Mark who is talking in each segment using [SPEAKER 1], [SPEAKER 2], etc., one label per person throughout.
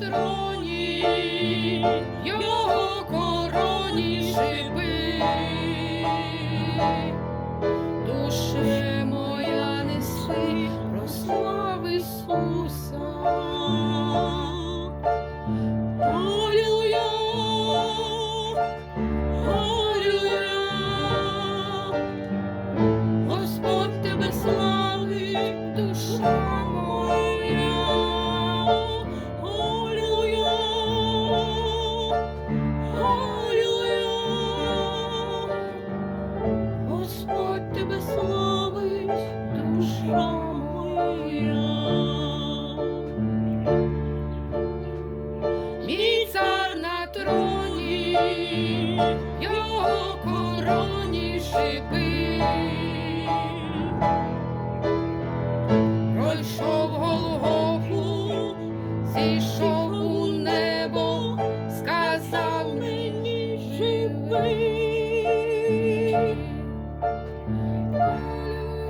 [SPEAKER 1] троні, його короні шипи. Душе моя неси прослави Ісуса. Душа. Мій цар на троні, його короні шипи. Пройшов Голгофу, зійшов у небо, сказав мені живи.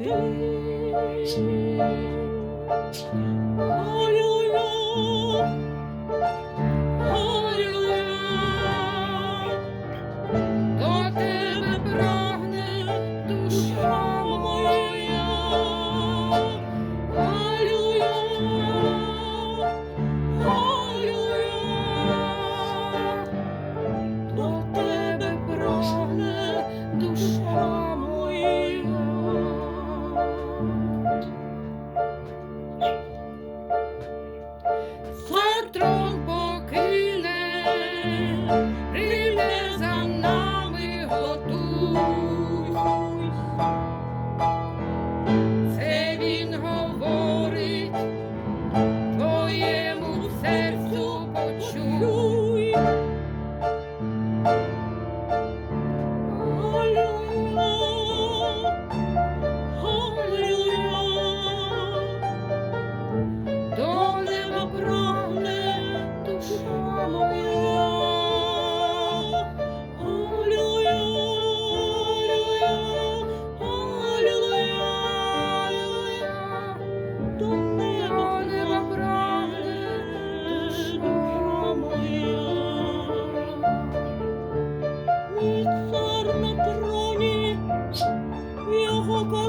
[SPEAKER 1] До тебе прагне душа моя. Алілуя, алілуя. Тебе прагне душа tu Мій